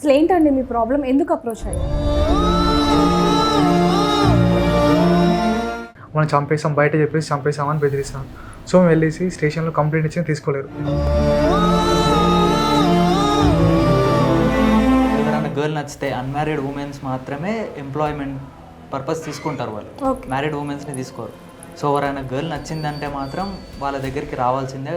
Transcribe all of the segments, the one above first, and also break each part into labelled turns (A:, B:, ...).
A: అసలు ఏంటండి మీ ప్రాబ్లం? ఎందుకు అప్రోచ్ అయ్యారు?
B: మనం చంపేసాం బయట చెప్పేసి చంపేసామని బెదిరిస్తాం. సో మేము వెళ్ళేసి స్టేషన్లో కంప్లైంట్ ఇచ్చి తీసుకోలేరు.
C: ఎవరైనా గర్ల్ నచ్చితే అన్మ్యారీడ్ ఉమెన్స్ మాత్రమే ఎంప్లాయ్మెంట్ పర్పస్ తీసుకుంటారు వాళ్ళు. మ్యారీడ్ ఉమెన్స్ని తీసుకోరు. సో ఎవరైనా గర్ల్ నచ్చిందంటే మాత్రం వాళ్ళ దగ్గరికి రావాల్సిందే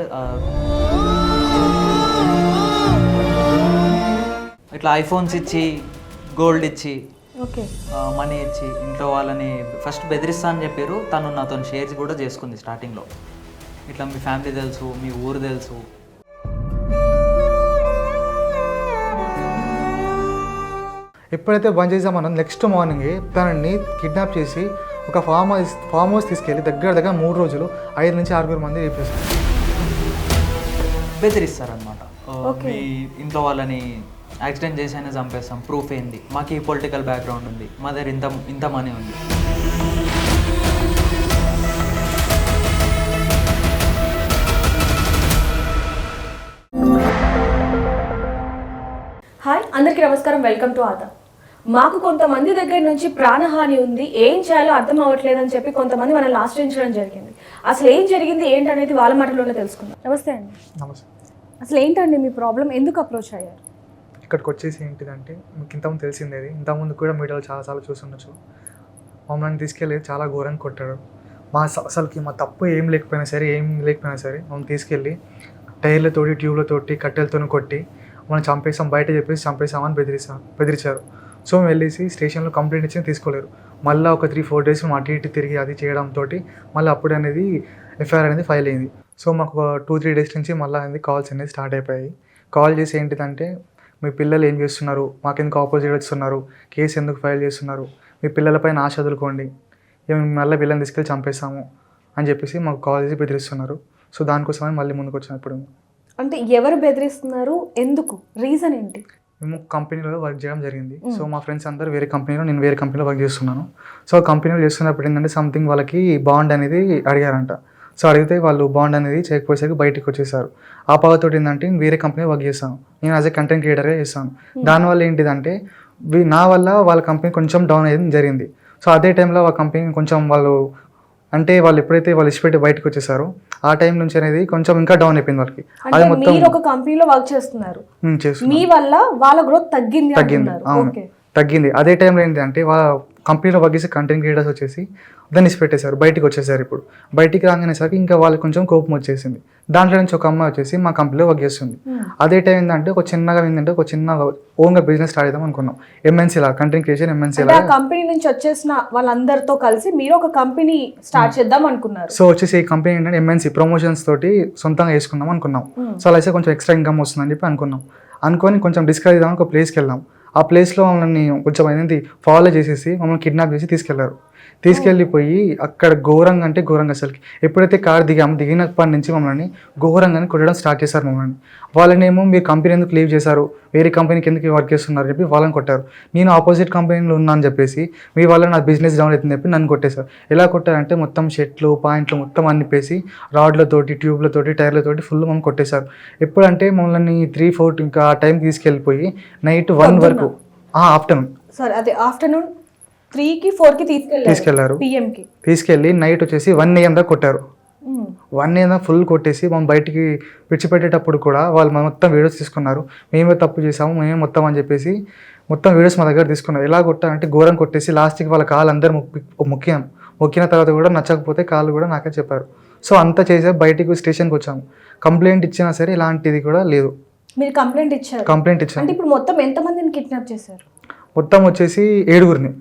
C: ఇట్లా ఐఫోన్స్ ఇచ్చి గోల్డ్ ఇచ్చి
A: ఓకే.
C: మనీ ఇచ్చి ఇంట్లో వాళ్ళని ఫస్ట్ బెదిరిస్తా అని చెప్పారు. తను నాతో షేర్స్ కూడా చేసుకుంది స్టార్టింగ్లో. ఇట్లా మీ ఫ్యామిలీ తెలుసు మీ ఊరు తెలుసు.
B: ఎప్పుడైతే బంద్ చేసామన్నో నెక్స్ట్ మార్నింగ్ తనని కిడ్నాప్ చేసి ఒక ఫామ్ హౌస్ ఫామ్ హౌస్ తీసుకెళ్ళి దగ్గర దగ్గర మూడు రోజులు ఐదు నుంచి ఆరుగురు మంది రేప్ చేశారు.
C: బెదిరిస్తారనమాట. మీ ఇంట్లో వాళ్ళని యాక్సిడెంట్ చేసైనా చంపేస్తాం. ప్రూఫ్ ఏంది? మాకు ఈ పొలిటికల్ బ్యాక్గ్రౌండ్ ఉంది. మా దగ్గర ఇంత ఇంత మనీ ఉంది.
A: హాయ్ అందరికీ నమస్కారం. వెల్కమ్ టు ఆదా మాకు కొంతమంది దగ్గర నుంచి ప్రాణహాని ఉంది. ఏం చేయాలో అర్థం అవ్వట్లేదని చెప్పి కొంతమంది మనం ఆశ్రయించడం జరిగింది. అసలు ఏం జరిగింది? ఏంటనేది వాళ్ళ మాటల్లోనే తెలుసుకుందాం. నమస్తే అండి.
B: నమస్తే.
A: అసలు ఏంటండి మీ ప్రాబ్లం ఎందుకు అప్రోచ్ అయ్యారు?
B: ఇక్కడికి వచ్చేసి ఏంటిదంటే మీకు ఇంతకుముందు తెలిసిందేది ఇంతకుముందు కూడా మీడియాలో చాలాసార్లు చూస్తుండొచ్చు మమ్మల్ని తీసుకెళ్ళి చాలా ఘోరంగా కొట్టాడు మా అసలుకి మా తప్పు ఏం లేకపోయినా సరే ఏం లేకపోయినా సరే మమ్మల్ని తీసుకెళ్ళి టైర్లతోటి ట్యూబ్లతోటి కట్టెలతో కొట్టి మనం చంపేసాం బయట చెప్పేసి చంపేసామని బెదిరిసా బెదిరించారు. సో మేము వెళ్ళేసి స్టేషన్లో కంప్లైంట్ ఇచ్చి తీసుకోలేరు. మళ్ళీ ఒక త్రీ ఫోర్ డేస్ మేము అటు ఇటు తిరిగి అది చేయడంతో మళ్ళీ అప్పుడు అనేది ఎఫ్ఐఆర్ అనేది ఫైల్ అయింది. సో మాకు ఒక టూ త్రీ డేస్ నుంచి మళ్ళీ అనేది కాల్స్ అనేది స్టార్ట్ అయిపోయాయి. కాల్ చేసి ఏంటిదంటే మీ పిల్లలు ఏం చేస్తున్నారు? మాకెందుకు ఆపోజిట్ వస్తున్నారు కేసు ఎందుకు ఫైల్ చేస్తున్నారు? మీ పిల్లలపైన ఆశ వదులుకోండి. మళ్ళీ పిల్లల్ని తీసుకెళ్ళి చంపేస్తాము అని చెప్పేసి మాకు కాల్ చేసి బెదిరిస్తున్నారు. సో దానికోసమని మళ్ళీ ముందుకు వచ్చాను ఇప్పుడు.
A: అంటే ఎవరు బెదిరిస్తున్నారు? ఎందుకు? రీజన్ ఏంటి?
B: మేము కంపెనీలో వర్క్ చేయడం జరిగింది. సో మా ఫ్రెండ్స్ అందరూ వేరే కంపెనీలో నేను వేరే కంపెనీలో వర్క్ చేస్తున్నాను. సో కంపెనీలో చేస్తున్నప్పుడు ఏంటంటే సంథింగ్ వాళ్ళకి బాండ్ అనేది అడిగారంట. సో అడిగితే వాళ్ళు బాండ్ అనేది చేయకపోయేసరికి బయటికి వచ్చేసారు. ఆ పవర్తో ఏంటంటే నేను వేరే కంపెనీ వర్క్ చేస్తాను. నేను యాజ్ ఎ కంటెంట్ క్రియేటర్గా చేస్తాను. దానివల్ల ఏంటిదంటే నా వల్ల వాళ్ళ కంపెనీ కొంచెం డౌన్ అయ్యేది జరిగింది. సో అదే టైంలో వాళ్ళ కంపెనీ కొంచెం వాళ్ళు అంటే వాళ్ళు ఎప్పుడైతే వాళ్ళు ఇష్టపెట్టి బయటకు వచ్చేసారో ఆ టైం నుంచి అనేది కొంచెం ఇంకా డౌన్ అయిపోయింది వాళ్ళకి. అది మొత్తం
A: ఒక కంపెనీలో వర్క్ చేస్తున్నారు. మీ వల్ల వాళ్ళ గ్రోత్ తగ్గింది
B: తగ్గింది. అవును. తగ్గింది. అదే టైంలో ఏంటి అంటే వాళ్ళ కంపెనీలో చేసే కంటెంట్ క్రియేటర్స్ వచ్చేసి దాన్ని పెట్టేశారు బయటికి వచ్చేసారు ఇప్పుడు. బయటికి రాగానే సరికి ఇంకా వాళ్ళకి కొంచెం కోపం వచ్చేసింది. దాంట్లో నుంచి ఒక అమ్మాయి వచ్చేసి మా కంపెనీలో వర్క్ చేస్తుంది. అదే టైం ఏంటంటే ఒక చిన్నగా ఏంటంటే ఒక చిన్న ఓన్గా బిజినెస్ స్టార్ట్ చేద్దాం అనుకున్నాం. ఎంఎన్సీ లా కంటెంట్ క్రియేషన్ ఎంఎన్సీ లా
A: కంపెనీ నుంచి వచ్చేసిన వాళ్ళందరితో కలిసి మీరు ఒక కంపెనీ స్టార్ట్ చేద్దాం అనుకున్నారు.
B: సో వచ్చేసి ఈ కంపెనీ ఏంటంటే ఎంఎన్సీ ప్రమోషన్స్ తోటి సొంతంగా వేసుకుందాం అనుకున్నాం.
A: Hmm.
B: సో అలా అయితే కొంచెం ఎక్స్ట్రా ఇన్కమ్ వస్తుందని చెప్పి అనుకున్నాం. అనుకొని కొంచెం డిస్కస్ చేద్దాం ఒక ప్లేస్కి వెళ్ళాం ఆ ప్లేస్లో మమ్మల్ని కొంచెం అయింది ఫాలో చేసేసి మమ్మల్ని కిడ్నాప్ చేసి తీసుకెళ్ళారు. తీసుకెళ్ళిపోయి అక్కడ ఘోరంగా అంటే ఘోరంగా అసలుకి. ఎప్పుడైతే కార్ దిగాము దిగినప్పటి నుంచి మమ్మల్ని ఘోరంగా కొట్టడం స్టార్ట్ చేశారు మమ్మల్ని. వాళ్ళనేమో మీరు కంపెనీ ఎందుకు లీవ్ చేశారు వేరే కంపెనీకి ఎందుకు వర్క్ చేస్తున్నారు చెప్పి వాళ్ళని కొట్టారు. నేను ఆపోజిట్ కంపెనీలో ఉన్నా అని చెప్పేసి మీ వల్ల నా బిజినెస్ డౌన్ అవుతుందని చెప్పి నన్ను కొట్టేశారు. ఎలా కొట్టారంటే మొత్తం షెట్లు పాయింట్లు మొత్తం అన్నిపేసి రాడ్లతోటి ట్యూబ్లతోటి టైర్లతోటి ఫుల్ మమ్మల్ని కొట్టేశారు. ఎప్పుడంటే మమ్మల్ని త్రీ ఫోర్ ఇంకా ఆ టైంకి తీసుకెళ్ళిపోయి నైట్ వన్ వరకు ఆఫ్టర్నూన్
A: సరే అదే ఆఫ్టర్నూన్ త్రీకి ఫోర్కి తీసుకెళ్ళారు.
B: తీసుకెళ్ళారు
A: పిఎంకి.
B: తీసుకెళ్ళి నైట్ వచ్చేసి వన్ ఏఎం దాకా కొట్టారు. వన్ ఏఎం దాకా ఫుల్ కొట్టేసి మనం బయటికి విడిచిపెట్టేటప్పుడు కూడా వాళ్ళు మొత్తం వీడియోస్ తీసుకున్నారు. మేమే తప్పు చేసాము మేమే మొత్తం అని చెప్పేసి మొత్తం వీడియోస్ మా దగ్గర తీసుకున్నారు. ఎలా కొట్టారంటే ఘోరం కొట్టేసి లాస్ట్కి వాళ్ళ కాలు అందరు ముఖ్యం మొక్కిన తర్వాత కూడా నచ్చకపోతే కాళ్ళు కూడా నాకే చెప్పారు. సో అంతా చేసే బయటికి స్టేషన్కి వచ్చాము. కంప్లైంట్ ఇచ్చినా సరే ఇలాంటిది కూడా లేదు.
A: మీరు కంప్లైంట్ ఇచ్చారు.
B: కంప్లైంట్
A: అంటే
B: ఇచ్చాము
A: ఇప్పుడు మొత్తం ఎంత మందిని కిడ్నాప్ చేశారు?
B: మొత్తం వచ్చేసి ఏడుగురిని.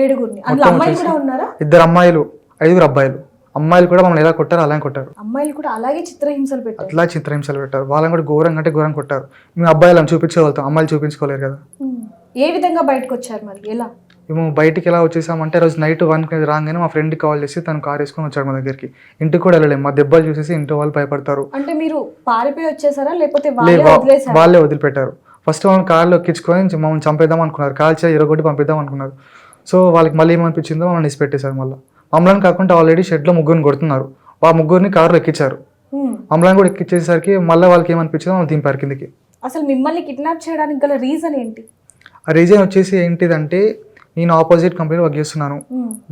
A: ఏడుగురిని. అందులో అమ్మాయిలు కూడా ఉన్నారా?
B: ఇద్దరు అమ్మాయిలు ఐదుగురు అబ్బాయిలు. అమ్మాయిలు కూడా మమ్మల్ని ఎలా కొట్టారు అలాగే కొట్టారు.
A: అమ్మాయిలు కూడా అలాగే చిత్రహింసలు పెట్టారు.
B: అట్లా చిత్రహింసలు పెట్టారు. వాళ్ళని కూడా ఘోరంగా అంటే ఘోరంగా కొట్టారు. మేము అబ్బాయిలను చూపించగలుగుతాం అమ్మాయిలు చూపించుకోలేరు కదా.
A: ఏ విధంగా బయటకు వచ్చారు మరి? ఎలా?
B: మేము బయటికి ఎలా వచ్చేసామంటే రోజు నైట్ వన్కి రాగానే మా ఫ్రెండ్కి కాల్ చేసి తను కార్ వేసుకొని వచ్చాడు మా దగ్గరికి. ఇంటికి కూడా వెళ్ళలేము మా దెబ్బలు చూసేసి ఇంటి వాళ్ళు భయపడతారు.
A: అంటే మీరు పారిపోయి వచ్చేసారా? లేకపోతే వాళ్ళే
B: వదిలిపెట్టారు. ఫస్ట్ వాళ్ళని కార్లో ఎక్కించుకొని మమ్మల్ని చంపేద్దాం అనుకున్నారు. కాల్ చేసి ఇరగొట్టి పంపిద్దాం అనుకున్నారు. సో వాళ్ళకి మళ్ళీ ఏమనిపించిందో మమ్మల్ని ఇసి పెట్టేశారు మళ్ళీ. మమ్మల్ని కాకుండా ఆల్రెడీ షెడ్లో ముగ్గురిని కొడుతున్నారు. ఆ ముగ్గురిని కార్లో ఎక్కించారు. మమ్మల్ని కూడా ఎక్కించేసరికి మళ్ళీ వాళ్ళకి ఏమనిపించిందో మమ్మల్ని దింపారు కిందికి.
A: అసలు మిమ్మల్ని కిడ్నాప్ చేయడానికి గల రీజన్ ఏంటి?
B: ఆ రీజన్ వచ్చేసి ఏంటిదంటే నేను ఆపోజిట్ కంపెనీలో వర్క్ చేస్తున్నాను.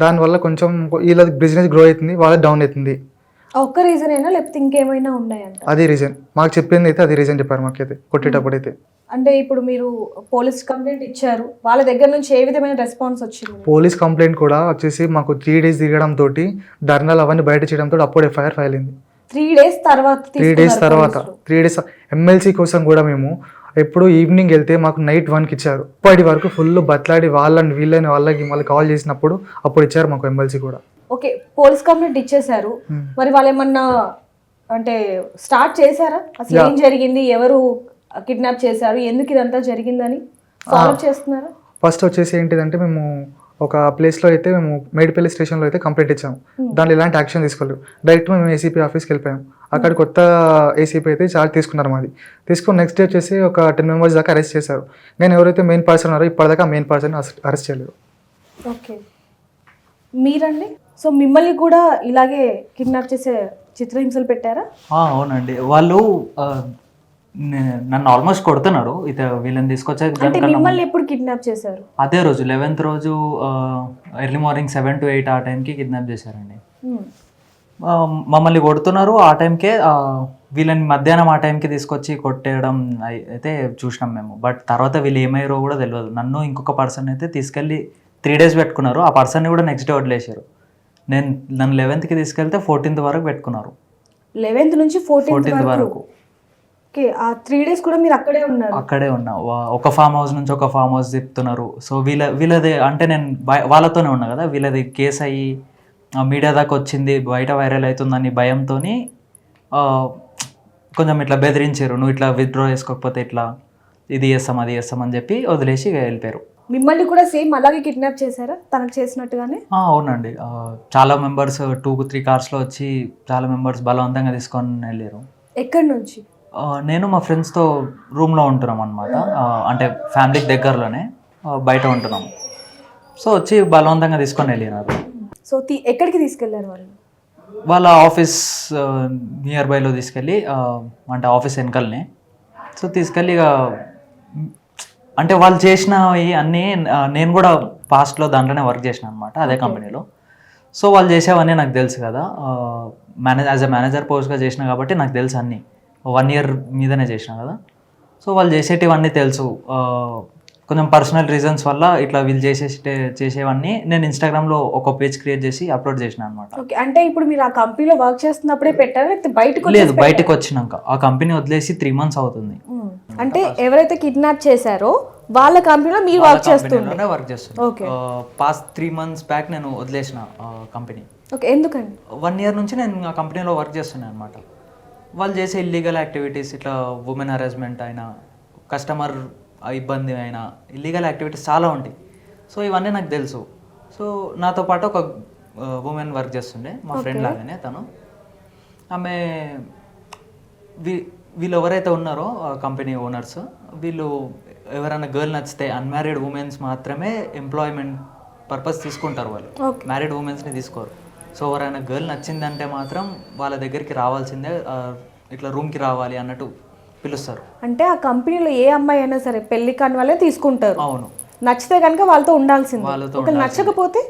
B: దానివల్ల కొంచెం వీళ్ళ బిజినెస్ గ్రో అవుతుంది వాళ్ళ డౌన్ అవుతుంది.
A: ఒక్క రీజన్ అయినా లేకపోతే ఇంకేమైనా ఉన్నాయంట?
B: అదే రీజన్ మాకు చెప్పింది అయితే అదే రీజన్ చెప్పారు మాకైతే కొట్టేటప్పుడు అయితే.
A: అంటే ఇప్పుడు మీరు పోలీస్ కంప్లైంట్ ఇచ్చారు వాళ్ళ దగ్గర నుంచి ఏ విధమైన రెస్పాన్స్ వచ్చింది?
B: పోలీస్ కంప్లైంట్ కూడా వచ్చేసి మాకు త్రీ డేస్ దిగడం తోటి ధర్నాలు అవన్నీ బయట చేయడంతో అప్పుడు ఎఫ్ఐఆర్ ఫైల్ అయింది.
A: త్రీ డేస్ తర్వాత
B: త్రీ డేస్ తర్వాత. త్రీ డేస్ ఎమ్మెల్సీ కోసం కూడా మేము ఎప్పుడు ఈవినింగ్ వెళ్తే మాకు నైట్ వన్కి ఇచ్చారు. ఇప్పటి వరకు ఫుల్ బట్లాడి వాళ్ళని వీళ్ళని వాళ్ళకి మళ్ళీ కాల్ చేసినప్పుడు అప్పుడు ఇచ్చారు మాకు ఎమ్మెల్సీ కూడా.
A: ఓకే పోలీస్ కంప్లైంట్ ఇచ్చేశారు.
B: Hmm.
A: మరి వాళ్ళు ఏమన్నా అంటే స్టార్ట్ చేశారా? అసలు ఏం జరిగింది? ఎవరు కిడ్నాప్ చేశారు? ఎందుకు ఇదంతా జరిగిందని ఫాలో చేస్తున్నారా?
B: ఫస్ట్ వచ్చేసి ఏంటిదంటే మేము ఒక ప్లేస్లో అయితే మేము మేడిపల్లి స్టేషన్లో అయితే కంప్లైంట్ ఇచ్చాము. దాంట్లో ఎలాంటి యాక్షన్ తీసుకోలేదు. డైరెక్ట్ మేము ఏసీపీ ఆఫీస్కి వెళ్ళిపోయాం. అక్కడ కొత్త ఏసీపీ అయితే చార్జ్ తీసుకున్నారు మాది. తీసుకుని నెక్స్ట్ డే వచ్చేసి ఒక టెన్ మెంబర్స్ దాకా అరెస్ట్ చేశారు. కానీ ఎవరైతే మెయిన్ పర్సన్ ఉన్నారో ఇప్పటిదాకా మెయిన్ పర్సన్ అరెస్ట్ చేయలేదు.
A: ఓకే మీరండి? సో మిమ్మల్ని కూడా ఇలాగే కిడ్నాప్ చేసే చిత్రహింసలు పెట్టారా?
C: అవునండి. వాళ్ళు నన్ను ఆల్మోస్ట్ కొడుతున్నారు. ఇత వీళ్ళని తీసుకొచ్చే
A: అంటే
C: దానికన్నా
A: మిమ్మల్ని ఎప్పుడు కిడ్నాప్ చేశారు?
C: అదే రోజు లెవెన్త్ రోజు early morning seven to eight ఆ టైంకి కిడ్నాప్ చేశారండి. మమ్మల్ని కొడుతున్నారు. ఆ టైంకే వీళ్ళని మధ్యాహ్నం ఆ టైంకి తీసుకొచ్చి కొట్టేయడం అయి- అయితే చూసినాం మేము. బట్ తర్వాత వీళ్ళు ఏమయ్యారో కూడా తెలియదు నన్ను ఇంకొక పర్సన్ అయితే తీసుకెళ్ళి త్రీ డేస్ పెట్టుకున్నారు. ఆ పర్సన్ని కూడా నెక్స్ట్ డే వదిలేశారు. నేను నన్ను లెవెన్త్కి తీసుకెళ్తే ఫోర్టీన్త్ వరకు పెట్టుకున్నారు.
A: లెవెన్త్ నుంచి ఫోర్టీన్త్
C: ఫోర్టీన్త్
A: వరకు? ఓకే ఆ త్రీ డేస్ కూడా మీరు అక్కడే ఉన్నారు?
C: అక్కడే ఉన్నా. ఒక ఫామ్ హౌస్ నుంచి ఒక ఫామ్ హౌస్ తిప్పుతున్నారు సో వీళ్ళ వీళ్ళది అంటే నేను వాళ్ళతోనే ఉన్నా కదా? వీళ్ళది కేసు అయ్యి మీడియా దాకా వచ్చింది బయట వైరల్ అవుతుందని భయంతో కొంచెం ఇట్లా బెదిరించారు. నువ్వు ఇట్లా విత్డ్రా చేసుకోకపోతే ఇట్లా ఇది చేస్తాం అది చేస్తాం అని చెప్పి వదిలేసి వెళ్ళిపోయారు.
A: మిమ్మల్ని కూడా సేమ్ అలాగే కిడ్నాప్ చేశారా? తనకు చేసినట్టుగానే?
C: అవునండి. చాలా మెంబర్స్ టూ త్రీ కార్స్లో వచ్చి చాలా మెంబర్స్ బలవంతంగా తీసుకొని వెళ్ళారు.
A: ఎక్కడి నుంచి?
C: నేను మా ఫ్రెండ్స్తో రూమ్లో ఉంటున్నాం అనమాట అంటే ఫ్యామిలీకి దగ్గరలోనే బయట ఉంటున్నాం. సో వచ్చి బలవంతంగా తీసుకొని వెళ్ళినారు.
A: సో ఎక్కడికి తీసుకెళ్ళారు వాళ్ళు?
C: వాళ్ళ ఆఫీస్ నియర్ బైలో తీసుకెళ్ళి అంటే ఆఫీస్ వెనకల్ని. సో తీసుకెళ్ళి ఇక అంటే వాళ్ళు చేసినవి అన్నీ నేను కూడా పాస్ట్లో దాంట్లోనే వర్క్ చేసిన అనమాట అదే కంపెనీలో సో వాళ్ళు చేసేవన్నీ నాకు తెలుసు కదా. మేనేజ్ యాజ్ అ మేనేజర్ పోస్ట్గా చేసిన కాబట్టి నాకు తెలుసు అన్నీ. వన్ ఇయర్ మీదనే చేసిన కదా. సో వాళ్ళు చేసేటివన్నీ తెలుసు. కొంచెం పర్సనల్ రీజన్స్ వల్ల ఇట్లా వీళ్ళు చేసే చేసేవన్నీ నేను ఇన్స్టాగ్రామ్లో ఒక పేజ్ క్రియేట్ చేసి అప్లోడ్ చేసిన అనమాట
A: ఓకే అంటే ఇప్పుడు మీరు ఆ కంపెనీలో వర్క్ చేస్తున్నప్పుడే పెట్టారా? బయటకు
C: లేదు బయటకు వచ్చినాక. ఆ కంపెనీ వదిలేసి త్రీ మంత్స్ అవుతుంది.
A: ఉమ్. అంటే ఎవరైతే కిడ్నాప్ చేశారో వాళ్ళ కంపెనీలో మీరు వర్క్ చేస్తుండే.
C: Work
A: Okay.
C: Past three months back నేను వదిలేసిన కంపెనీ
A: ఓకే ఎందుకండి
C: వన్ ఇయర్ నుంచి నేను ఆ కంపెనీలో వర్క్ చేస్తున్నాను అనమాట వాళ్ళు చేసే ఇల్లీగల్ యాక్టివిటీస్ ఇట్లా ఉమెన్ హరాస్మెంట్ అయినా కస్టమర్ ఇబ్బంది అయినా ఇల్లీగల్ యాక్టివిటీస్ చాలా ఉంటాయి. సో ఇవన్నీ నాకు తెలుసు. సో నాతో పాటు ఒక ఉమెన్ వర్క్ చేస్తుండే మా ఫ్రెండ్ లాగానే తను. ఆమె వీ వీళ్ళు ఎవరైతే ఉన్నారో కంపెనీ ఓనర్స్ వీళ్ళు ఎవరైనా గర్ల్ నచ్చితే అన్మ్యారీడ్ ఉమెన్స్ మాత్రమే ఎంప్లాయ్మెంట్ పర్పస్ తీసుకుంటారు వాళ్ళు. మ్యారీడ్ ఉమెన్స్ని తీసుకోరు. సో ఎవరైనా గర్ల్ నచ్చిందంటే మాత్రం వాళ్ళ దగ్గరికి రావాల్సిందే ఇట్లా రూమ్కి రావాలి అన్నట్టు పిలుస్తారు.
A: అంటే ఆ కంపెనీలో ఏ అమ్మాయి అయినా సరే పెళ్ళి కాని వాళ్ళే తీసుకుంటారు.
C: అవును.
A: నచ్చితే కనుక వాళ్ళతో ఉండాల్సింది.
C: వాళ్ళతో
A: నచ్చకపోతే?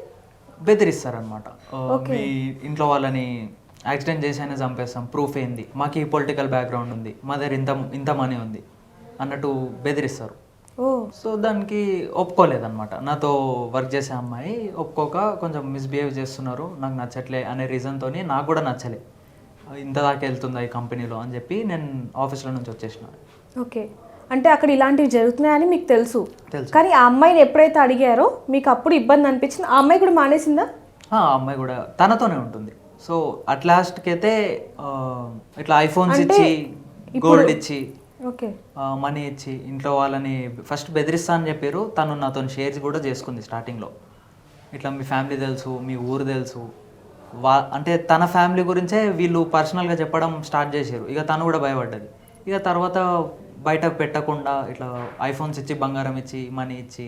C: బెదిరిస్తారనమాట మీ ఇంట్లో వాళ్ళని యాక్సిడెంట్ చేసైనా చంపేస్తాం. ప్రూఫ్ ఏంది? మాకు ఈ పొలిటికల్ బ్యాక్గ్రౌండ్ ఉంది. మా దగ్గర ఇంత ఇంత మనీ ఉంది. అన్నట్టు బెదిరిస్తారు. సో దానికి ఒప్పుకోలేదన్నమాట. నాతో వర్క్ చేసే అమ్మాయి ఒప్పుకోక కొంచెం మిస్బిహేవ్ చేస్తున్నారు. నాకు నచ్చట్లే అనే రీజన్తో నాకు కూడా నచ్చలే. ఇంత దాకా వెళ్తుందా ఈ కంపెనీలో అని చెప్పి నేను ఆఫీస్లో నుంచి వచ్చేసిన.
A: ఓకే. అంటే అక్కడ ఇలాంటివి జరుగుతున్నాయని మీకు తెలుసు.
C: తెలుసు.
A: కానీ ఆ అమ్మాయిని ఎప్పుడైతే అడిగారో మీకు అప్పుడు ఇబ్బంది అనిపించింది? ఆ అమ్మాయి కూడా మానేసిందా?
C: ఆ అమ్మాయి కూడా తనతోనే ఉంటుంది. సో అట్ లాస్ట్కి అయితే ఇట్లా ఐఫోన్స్ ఇచ్చి గోల్డ్ ఇచ్చి
A: ఓకే.
C: మనీ ఇచ్చి ఇంట్లో వాళ్ళని ఫస్ట్ బెదిరిస్తా అని చెప్పారు. తను నాతో షేర్స్ కూడా చేసుకుంది స్టార్టింగ్లో. ఇట్లా మీ ఫ్యామిలీ తెలుసు మీ ఊరు తెలుసు. వా అంటే తన ఫ్యామిలీ గురించే వీళ్ళు పర్సనల్గా చెప్పడం స్టార్ట్ చేశారు. ఇక తను కూడా భయపడ్డది. ఇక తర్వాత బయట పెట్టకుండా ఇట్లా ఐఫోన్స్ ఇచ్చి బంగారం ఇచ్చి మనీ ఇచ్చి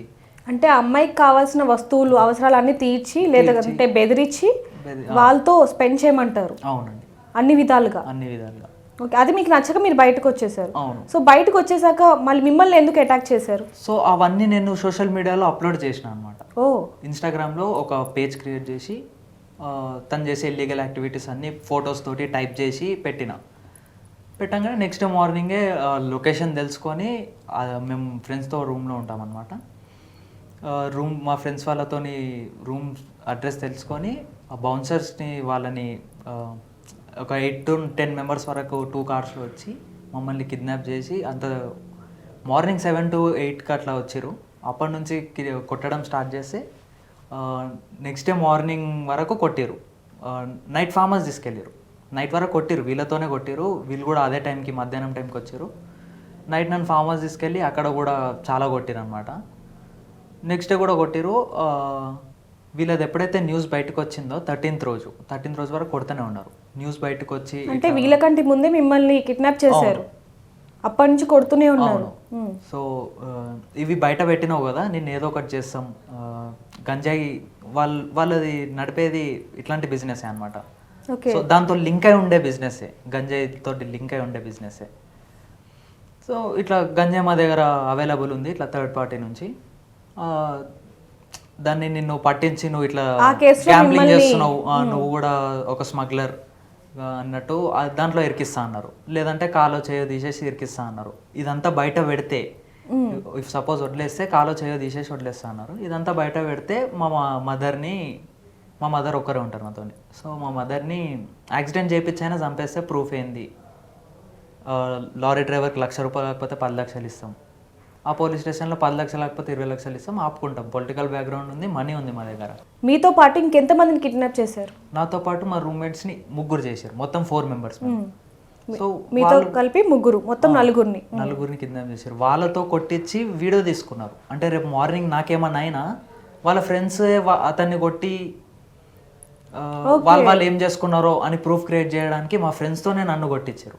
A: అంటే అమ్మాయికి కావాల్సిన వస్తువులు అవసరాలన్నీ తీర్చి లేదంటే బెదిరించి
C: బెది-
A: వాళ్ళతో స్పెండ్ చేయమంటారు.
C: అవునండి.
A: అన్ని విధాలుగా.
C: అన్ని విధాలుగా.
A: ఓకే అది మీకు నచ్చక మీరు బయటకు వచ్చేసారు.
C: అవును.
A: సో బయటకు వచ్చేసాక మళ్ళీ మిమ్మల్ని ఎందుకు అటాక్ చేశారు?
C: సో అవన్నీ నేను సోషల్ మీడియాలో అప్లోడ్ చేసిన అనమాట
A: ఓ.
C: ఇన్స్టాగ్రామ్లో ఒక పేజ్ క్రియేట్ చేసి తను చేసే ఇల్లీగల్ యాక్టివిటీస్ అన్ని ఫొటోస్ తోటి టైప్ చేసి పెట్టిన. పెట్టంగానే నెక్స్ట్ మార్నింగే లొకేషన్ తెలుసుకొని మేము ఫ్రెండ్స్తో రూమ్లో ఉంటామన్నమాట. రూమ్ మా ఫ్రెండ్స్ వాళ్ళతోని రూమ్ అడ్రస్ తెలుసుకొని ఆ బౌన్సర్స్ని వాళ్ళని ఒక ఎయిట్ టు టెన్ మెంబర్స్ వరకు టూ కార్స్లో వచ్చి మమ్మల్ని కిడ్నాప్ చేసి అంత మార్నింగ్ సెవెన్ టు ఎయిట్కి అట్లా వచ్చారు అప్పటి నుంచి కొట్టడం స్టార్ట్ చేస్తే నెక్స్ట్ డే మార్నింగ్ వరకు కొట్టారు నైట్ ఫార్మర్స్ తీసుకెళ్ళారు నైట్ వరకు కొట్టారు వీళ్ళతోనే కొట్టారు వీళ్ళు కూడా అదే టైంకి మధ్యాహ్నం టైంకి వచ్చారు నైట్ నన్ను ఫార్మర్స్ తీసుకెళ్ళి అక్కడ కూడా చాలా కొట్టిరు అనమాట నెక్స్ట్ డే కూడా కొట్టిరు వీళ్ళది ఎప్పుడైతే న్యూస్ బయటకు వచ్చిందో థర్టీన్త్ రోజు. థర్టీన్త్ రోజు వరకు కొడుతూనే ఉన్నారు. న్యూస్ బయటకు వచ్చి
A: అంటే వీళ్ళకంటే ముందే మిమ్మల్ని కిడ్నాప్ చేశారు. అప్పటి నుంచి కొడుతూనే ఉన్నారు.
C: అవును. సో ఇవి బయట పెట్టినావు కదా నేను ఏదో ఒకటి చేస్తాం. గంజాయి వాళ్ళ వాళ్ళది నడిపేది ఇట్లాంటి బిజినెస్ అనమాట
A: ఓకే.
C: సో దాంతో లింక్ అయి ఉండే బిజినెస్సే గంజాయి తోటి లింక్ అయి ఉండే బిజినెస్సే సో ఇట్లా గంజాయి మా దగ్గర అవైలబుల్ ఉంది ఇట్లా థర్డ్ పార్టీ నుంచి. దాన్ని నిన్ను పట్టించి నువ్వు ఇట్లా గ్యాంబ్లింగ్ చేస్తున్నావు. నువ్వు కూడా ఒక స్మగ్లర్ అన్నట్టు దాంట్లో ఇరికిస్తా అన్నారు. లేదంటే కాలో చేయో తీసేసి ఇరికిస్తా అన్నారు. ఇదంతా బయట పెడితే ఇఫ్ సపోజ్ వదిలేస్తే కాలో చేయో తీసేసి వదిలేస్తా అన్నారు. ఇదంతా బయట పెడితే మా మదర్ని మా మదర్ ఒక్కరే ఉంటారు నాతో సో మా మదర్ని యాక్సిడెంట్ చేయించైనా చంపేస్తే ప్రూఫ్ ఏంది? లారీ డ్రైవర్కి లక్ష రూపాయలు లేకపోతే పది లక్షలు ఇస్తాం. ఆ పోలీస్ స్టేషన్లో పది లక్షలు లేకపోతే ఇరవై లక్షలు ఇస్తాం ఆపుకుంటాం. పొలిటికల్ బ్యాక్గ్రౌండ్ ఉంది మనీ ఉంది మా దగ్గర.
A: మీతో పాటు ఇంకెంతమందిని కిడ్నాప్ చేశారు?
C: నాతో పాటు మా రూమ్మేట్స్ని ముగ్గురు చేశారు. మొత్తం ఫోర్ మెంబర్స్ సో
A: మీతో కలిపి ముగ్గురు మొత్తం నలుగురిని.
C: నలుగురిని కిడ్నాప్ చేశారు. వాళ్ళతో కొట్టించి వీడియో తీసుకున్నారు. అంటే రేపు మార్నింగ్ నాకేమన్నా అయినా వాళ్ళ ఫ్రెండ్స్ అతన్ని కొట్టి వాళ్ళు వాళ్ళు ఏం చేసుకున్నారో అని ప్రూఫ్ క్రియేట్ చేయడానికి మా ఫ్రెండ్స్తోనే నన్ను కొట్టించారు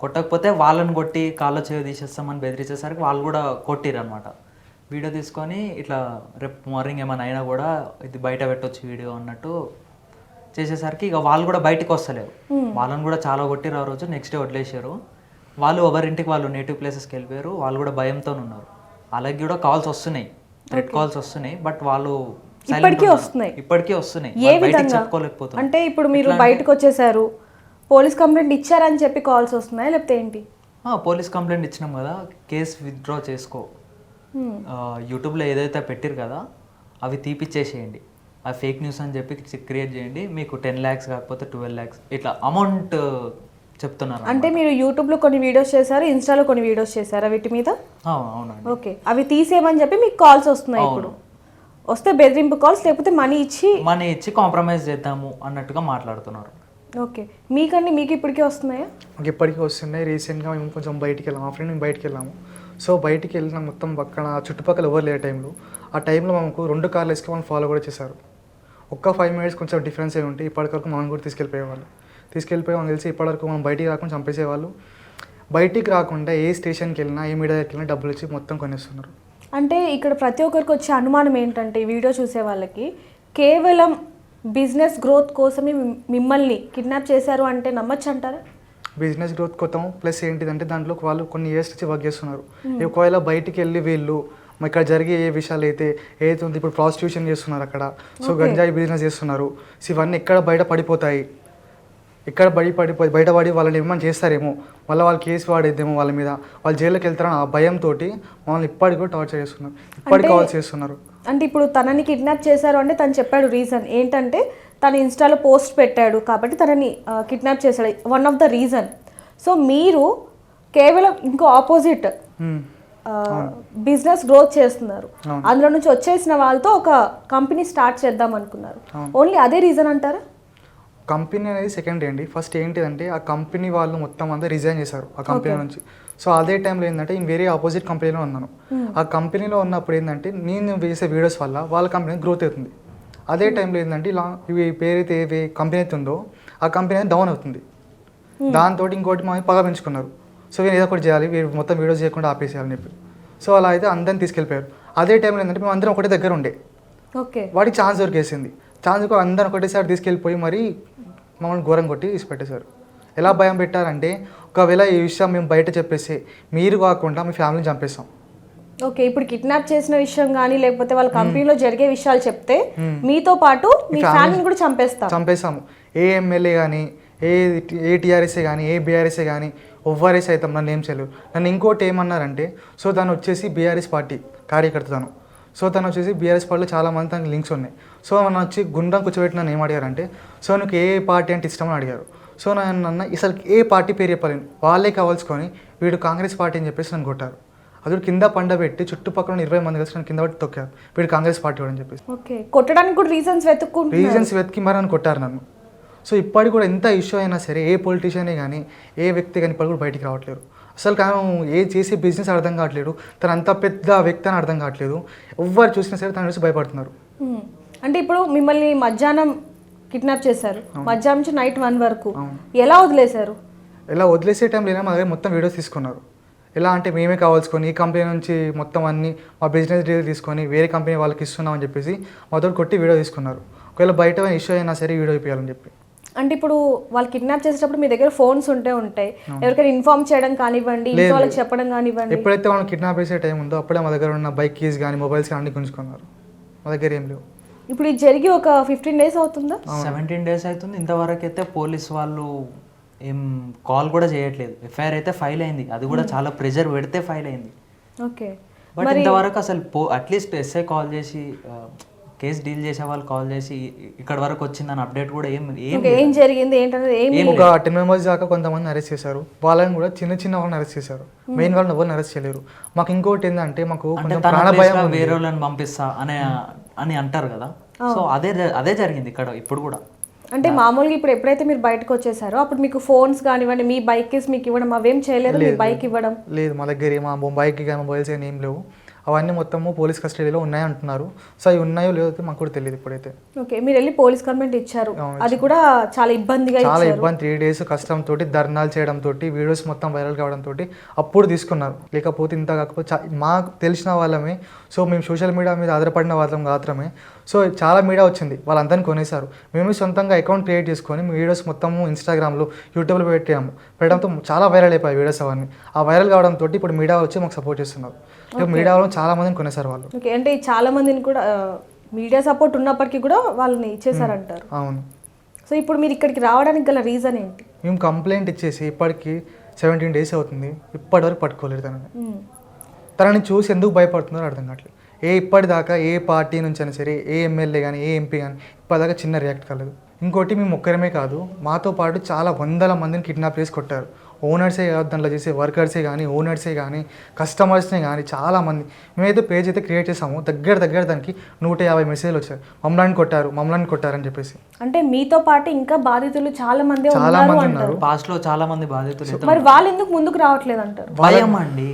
C: కొట్టకపోతే వాళ్ళని కొట్టి కాళ్ళ చేయ తీసేస్తామని బెదిరించేసరికి వాళ్ళు కూడా కొట్టిరు అనమాట వీడియో తీసుకొని ఇట్లా రేపు మార్నింగ్ ఏమైనా అయినా కూడా ఇది బయట పెట్టొచ్చు వీడియో అన్నట్టు చేసేసరికి ఇక వాళ్ళు కూడా బయటకు వస్తలేరు. వాళ్ళని కూడా చాలా కొట్టిరు ఆ రోజు నెక్స్ట్ డే వదిలేసారు వాళ్ళు ఎవరింటికి వాళ్ళు నేటివ్ ప్లేసెస్కి వెళ్ళిపోయారు వాళ్ళు కూడా భయంతో ఉన్నారు. అలాగే కూడా కాల్స్ వస్తున్నాయి థ్రెడ్ కాల్స్ వస్తున్నాయి బట్ వాళ్ళు
A: ఇప్పటికీ. వస్తున్నాయి.
C: ఇప్పటికీ వస్తున్నాయి.
A: ఏ విధంగా? అంటే ఇప్పుడు మీరు బయటకు వచ్చేసారు పోలీస్ కంప్లైంట్ ఇచ్చారని చెప్పి కాల్స్ వస్తున్నాయా? లేకపోతే ఏంటి?
C: పోలీస్ కంప్లైంట్ ఇచ్చినాం కదా. కేసు విత్డ్రా చేసుకో. యూట్యూబ్లో ఏదైతే పెట్టిరు కదా అవి తీపిచ్చేసేయండి. ఆ ఫేక్ న్యూస్ అని చెప్పి క్రియేట్ చేయండి. మీకు టెన్ ల్యాక్స్ కాకపోతే ట్వెల్వ్ ల్యాక్స్ ఇట్లా అమౌంట్ చెప్తున్నారు
A: అంటే మీరు యూట్యూబ్లో కొన్ని వీడియోస్ చేశారు ఇన్స్టాలో కొన్ని వీడియోస్ చేశారా వీటి మీద?
C: అవునండి.
A: ఓకే. అవి తీసేయమని చెప్పి మీకు కాల్స్ వస్తున్నాయి ఇప్పుడు. వస్తే బెదిరింపు కాల్స్ లేకపోతే మనీ ఇచ్చి
C: మనీ ఇచ్చి కాంప్రమైజ్ చేద్దాము అన్నట్టుగా మాట్లాడుతున్నారు.
A: ఓకే. మీకండి మీకు ఇప్పటికే వస్తున్నాయా?
B: మాకు ఇప్పటికీ వస్తున్నాయి. రీసెంట్గా మేము కొంచెం బయటికి వెళ్ళాము మా ఫ్రెండ్ మేము బయటికి వెళ్ళాము. సో బయటికి వెళ్ళిన మొత్తం పక్కన చుట్టుపక్కల ఎవరు లేని టైంలో. ఆ టైంలో మనకు రెండు కార్లు వేసుకొని మనం ఫాలో కూడా చేశారు. ఒక్క ఫైవ్ మినిట్స్ కొంచెం డిఫరెన్స్ ఏ ఉంటే ఇప్పటివరకు మనం కూడా తీసుకెళ్ళిపోయేవాళ్ళు. తీసుకెళ్ళిపోయి మనం తెలిసి ఇప్పటివరకు మనం బయటికి రాకుండా చంపేసేవాళ్ళు. బయటికి రాకుండా ఏ స్టేషన్కి వెళ్ళినా ఏ మీడియా వెళ్ళినా డబ్బులు ఇచ్చి మొత్తం కొనేస్తున్నారు.
A: అంటే ఇక్కడ ప్రతి ఒక్కరికి వచ్చే అనుమానం ఏంటంటే ఈ వీడియో చూసే వాళ్ళకి కేవలం బిజినెస్ గ్రోత్ కోసమే మిమ్- మిమ్మల్ని కిడ్నాప్ చేశారు అంటే నమ్మచ్చు అంటారా
B: బిజినెస్ గ్రోత్ కొత్తం ప్లస్ ఏంటిదంటే దాంట్లో వాళ్ళు కొన్ని ఇయర్స్ నుంచి వర్క్ చేస్తున్నారు. ఒకవేళ బయటికి వెళ్ళి వీళ్ళు ఇక్కడ జరిగే ఏ విషయాలు అయితే ఏదైతే ఉంది ఇప్పుడు ప్రాస్టిట్యూషన్ చేస్తున్నారు అక్కడ. సో గంజాయి బిజినెస్ చేస్తున్నారు. సో ఇవన్నీ ఎక్కడ బయట పడిపోతాయి? ఎక్కడ బడి పడిపోయి బయటపడి వాళ్ళని ఏమన్నా చేస్తారేమో? మళ్ళీ వాళ్ళు కేసు వాడేద్దేమో వాళ్ళ మీద? వాళ్ళు జైల్లోకి వెళ్తారని ఆ భయంతో మమ్మల్ని ఇప్పటికి కూడా టార్చర్ చేస్తున్నారు. ఇప్పటికి కాల్ చేస్తున్నారు.
A: అంటే ఇప్పుడు తనని కిడ్నాప్ చేశారు అంటే తను చెప్పాడు రీజన్ ఏంటంటే తను ఇన్స్టాలో పోస్ట్ పెట్టాడు కాబట్టి తనని కిడ్నాప్ చేశాడు. One of the reason so మీరు కేవలం ఇంకో ఆపోజిట్. బిజినెస్ గ్రోత్ చేస్తున్నారు. అందులో నుంచి వచ్చేసిన వాళ్ళతో ఒక కంపెనీ స్టార్ట్ చేద్దాం అనుకున్నారు. ఓన్లీ అదే రీజన్ అంటారా?
B: కంపెనీ అనేది సెకండ్ అండి. ఫస్ట్ ఏంటిదంటే ఆ కంపెనీ వాళ్ళు మొత్తం అంతా రిజైన్ చేశారు. ఆ కంపెనీ నుంచి. సో అదే టైంలో ఏంటంటే నేను వేరే ఆపోజిట్ కంపెనీలో ఉన్నాను. ఆ కంపెనీలో ఉన్నప్పుడు ఏంటంటే నేను వేసే వీడియోస్ వల్ల వాళ్ళ కంపెనీ గ్రోత్ అవుతుంది. అదే టైంలో ఏంటంటే ఇలా ఇవి పేరైతే ఏ కంపెనీ అయితే ఉందో ఆ కంపెనీ డౌన్ అవుతుంది. దాంతో ఇంకోటి మా పగ పెంచుకున్నారు. సో వీళ్ళు ఏదో ఒకటి చేయాలి వీరు మొత్తం వీడియోస్ చేయకుండా ఆపేసేయాలని చెప్పి. సో అలా అయితే అందరిని తీసుకెళ్ళిపోయారు. అదే టైంలో ఏంటంటే మేము అందరం ఒకటే దగ్గర ఉండే.
A: ఓకే.
B: వాడికి ఛాన్స్ దొరికేసింది. ఛాన్స్ కూడా అందరం ఒకటేసారి తీసుకెళ్ళిపోయి మరి మమ్మల్ని ఘోరం కొట్టి తీసి పెట్టేశారు ఎలా భయం పెట్టారంటే ఒకవేళ ఈ విషయం మేము బయట చెప్పేసి మీరు కాకుండా మీ ఫ్యామిలీని చంపేస్తాం
A: ఓకే ఇప్పుడు కిడ్నాప్ చేసిన విషయం కానీ లేకపోతే వాళ్ళ కంపెనీలో జరిగే విషయాలు చెప్తే మీతో పాటు మీ ఫ్యామిలీని కూడా చంపేస్తాం.
B: చంపేస్తాము ఏ ఎమ్మెల్యే కానీ ఏ ఏ టీఆర్ఎస్ఏ కానీ ఏ బీఆర్ఎస్ఏ కానీ ఎవ్వరేస్ అవుతాం నన్ను ఏం చేయలేవు నన్ను ఇంకోటి ఏమన్నారంటే సో తను వచ్చేసి బీఆర్ఎస్ పార్టీ కార్యకర్త తను సో తను వచ్చేసి బీఆర్ఎస్ పార్టీలో చాలా మంది తనకి లింక్స్ ఉన్నాయి. సో నన్ను వచ్చి గుండ్రం కూర్చోబెట్టి నన్ను ఏం అడిగారంటే సో నీకు ఏ పార్టీ అంటే ఇష్టం అని అడిగారు. సో నన్ను అన్న అసలు ఏ పార్టీ పేరు చెప్పలేను. వాళ్ళే కావాల్సుకొని వీడు కాంగ్రెస్ పార్టీ అని చెప్పేసి నన్ను కొట్టారు. అది కింద పండబెట్టి చుట్టుపక్కల ఇరవై మంది కలిసి నన్ను కింద పట్టి తొక్కారు. వీడు కాంగ్రెస్ పార్టీ అని చెప్పేసి.
A: ఓకే కొట్టడానికి కూడా రీజన్స్ వెతుక్కుంటున్నారు.
B: రీజన్స్ వెతికి మరి నన్ను కొట్టారు నన్ను. సో ఇప్పటికి కూడా ఎంత ఇష్యూ అయినా సరే ఏ పొలిటీషియనే కానీ ఏ వ్యక్తి కానీ ఇప్పటికి కూడా బయటికి రావట్లేరు అసలు కానీ ఏ చేసే బిజినెస్ అర్థం కావట్లేదు. తను అంత పెద్ద వ్యక్తి అని అర్థం కావట్లేదు. ఎవ్వరు చూసినా సరే తన చూసి భయపడుతున్నారు.
A: అంటే ఇప్పుడు మిమ్మల్ని మధ్యాహ్నం కిడ్నాప్ చేశారు. మధ్యాహ్నం నుంచి నైట్ వన్ వరకు. ఎలా వదిలేశారు?
B: ఇలా వదిలేసే టైంలో మా దగ్గర మొత్తం వీడియోస్ తీసుకున్నారు. ఎలా అంటే మేమే కావాల్సుకొని ఈ కంపెనీ నుంచి మొత్తం అన్ని మా బిజినెస్ డీల్ తీసుకొని వేరే కంపెనీ వాళ్ళకి ఇస్తున్నాం అని చెప్పేసి మాతో కొట్టి వీడియో తీసుకున్నారు. ఒకవేళ బయట ఇష్యూ అయినా సరే వీడియో ఇప్పించాలని చెప్పి.
A: అంటే ఇప్పుడు వాళ్ళు కిడ్నాప్ చేసేటప్పుడు మీ దగ్గర ఫోన్స్ ఉంటే ఉంటాయి. ఎవరికైనా ఇన్ఫార్మ్ చేయడం కానివ్వండి ఇంట్లో వాళ్ళకి చెప్పడం కానివ్వండి.
B: ఎప్పుడైతే మనం కిడ్నాప్ చేసే టైం ఉందో అప్పుడే మా దగ్గర ఉన్న బైక్ కీస్ కానీ మొబైల్స్ కానీ అన్ని గుంజుకున్నారు మా దగ్గర ఏం లేవు.
A: ఇప్పుడు ఇది జరిగి ఒక ఫిఫ్టీన్ డేస్ అవుతుందా?
C: సెవెంటీన్ డేస్ అవుతుంది. ఇంతవరకు అయితే పోలీస్ వాళ్ళు ఏం కాల్ కూడా చేయట్లేదు. ఎఫ్ఐఆర్ అయితే ఫైల్ అయింది. అది కూడా చాలా ప్రెజర్ పెడితే ఫైల్ అయింది.
A: ఓకే.
C: బట్ ఇంతవరకు అసలు పో అట్లీస్ట్ ఎస్ఐ కాల్ చేసి కేసు డీల్ చేసే వాళ్ళు కాల్ చేసి ఇక్కడ వరకు వచ్చిందని అప్డేట్ కూడా ఏం ఏం
A: జరిగింది? ఏంటనేది ఏం
B: ఒక టెన్ మెంబర్స్ దాకా కొంతమంది అరెస్ట్ చేశారు. వాళ్ళని కూడా చిన్న చిన్న వాళ్ళని అరెస్ట్ చేశారు. మెయిన్ వాళ్ళని ఎవరిని అరెస్ట్ చేయలేరు. మాకు ఇంకోటి ఏంటంటే మాకు ప్రాణ భయం.
C: వేరే వాళ్ళని పంపిస్తా అనే అని అంటారు కదా. సో అదే అదే జరిగింది ఇక్కడ ఇప్పుడు కూడా.
A: అంటే మామూలుగా ఇప్పుడు ఎప్పుడైతే మీరు బయటకు వచ్చేసారో అప్పుడు మీకు ఫోన్స్ కానివ్వండి మీ బైక్ మీకు ఇవ్వడం అవేం చేయలేదు మీ బైక్ ఇవ్వడం?
B: లేదు మా దగ్గర మా బైక్ కానీ మొబైల్స్ కానీ ఏం లేవు. అవన్నీ మొత్తము పోలీస్ కస్టడీలో ఉన్నాయని అంటున్నారు. సో అవి ఉన్నాయో లేదో మాకు కూడా తెలియదు ఇప్పుడైతే.
A: ఓకే మీరు వెళ్ళి పోలీస్ కంప్లైంట్ ఇచ్చారు. అది కూడా చాలా ఇబ్బందిగా
B: చాలా ఇబ్బంది త్రీ డేస్ కష్టంతో ధర్నాలు చేయడం తోటి వీడియోస్ మొత్తం వైరల్ కావడం తోటి అప్పుడు తీసుకున్నారు. లేకపోతే ఇంత కాకపోతే మాకు తెలిసిన వాళ్ళమే. సో మేము సోషల్ మీడియా మీద ఆధారపడిన వాళ్ళం మాత్రమే. సో చాలా మీడియా వచ్చింది. వాళ్ళందరినీ కొనేశారు. మేము సొంతంగా అకౌంట్ క్రియేట్ చేసుకొని మీ వీడియోస్ మొత్తము ఇన్స్టాగ్రామ్లో యూట్యూబ్లో పెట్టాము. పెట్టడంతో చాలా వైరల్ అయిపోయాయి వీడియోస్ అవన్నీ. ఆ వైరల్ కావడంతో ఇప్పుడు మీడియా వచ్చి మాకు సపోర్ట్ చేస్తున్నారు. మీడియా వాళ్ళు చాలా మందిని కొనేశారు వాళ్ళు.
A: ఓకే. అంటే చాలా మందిని కూడా మీడియా సపోర్ట్ ఉన్నప్పటికీ కూడా వాళ్ళని ఇచ్చేసారంటారు
B: అవును.
A: సో ఇప్పుడు మీరు ఇక్కడికి రావడానికి గల రీజన్ ఏంటి?
B: మేము కంప్లైంట్ ఇచ్చేసి ఇప్పటికి సెవెంటీన్ డేస్ అవుతుంది. ఇప్పటివరకు పట్టుకోలేదు తనని. తనని చూసి ఎందుకు భయపడుతున్నారో అర్థం కావట్లేదు. ఏ ఇప్పటిదాకా ఏ పార్టీ నుంచి అయినా సరే ఏ ఎమ్మెల్యే కానీ ఏ ఎంపీ కానీ ఇప్పటిదాకా చిన్న రియాక్ట్ కాలేదు. ఇంకోటి మేము ఒక్కరమే కాదు మాతో పాటు చాలా వందల మందిని కిడ్నాప్ చేసి కొట్టారు. ఓనర్సే కాదు దాంట్లో చేసే వర్కర్సే కానీ ఓనర్సే కానీ కస్టమర్స్నే కానీ చాలా మంది. మేమైతే పేజ్ అయితే క్రియేట్ చేసాము. దగ్గర దగ్గర దానికి నూట యాభై మెసేజ్లు వచ్చాయి. మమ్మల్ని కొట్టారు మమ్మల్ని కొట్టారని చెప్పేసి.
A: అంటే మీతో పాటు ఇంకా బాధితులు చాలా మంది
B: చాలా
A: ఉన్నారు
B: మంది
A: అంటారు.
B: ఉన్నారు.
C: పాస్ట్లో చాలా మంది బాధితులు
A: మరి వాళ్ళు ఎందుకు ముందుకు రావట్లేదు అంటారు?
C: భయం అండి